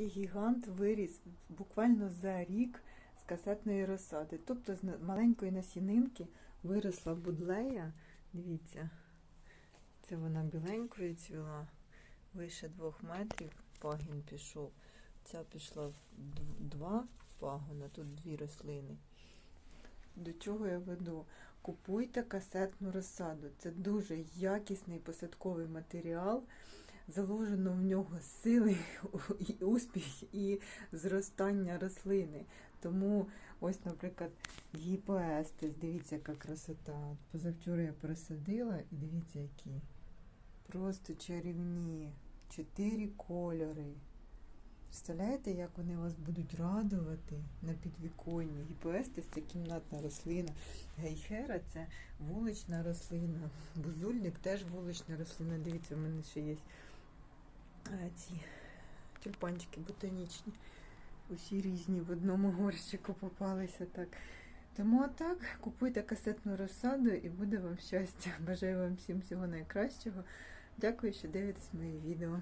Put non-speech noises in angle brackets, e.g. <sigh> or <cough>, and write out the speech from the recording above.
такий гігант виріс буквально за рік з касетної розсади. Тобто з маленької насінинки виросла будлея. Дивіться, це вона біленькою цвіла, вище двох метрів пагін пішов. Ця пішла в два пагона, тут дві рослини. До чого я веду? Купуйте касетну розсаду. Це дуже якісний посадковий матеріал. Заложено в нього сили, <laughs> і успіх і зростання рослини. Тому ось, наприклад, гіпоестис, дивіться, яка красота. Позавчора я пересадила і дивіться, які. Просто чарівні. Чотири кольори. Представляєте, як вони вас будуть радувати на підвіконні? Гіпоестис це кімнатна рослина. Гейхера це вулична рослина. Бузульник теж вулична рослина. Дивіться, в мене ще є ці тюльпанчики ботанічні. Усі різні в одному горщику попалися так. Тому так, купуйте касетну розсаду і буде вам щастя. Бажаю вам всім всього найкращого. Дякую, що дивитесь мої відео.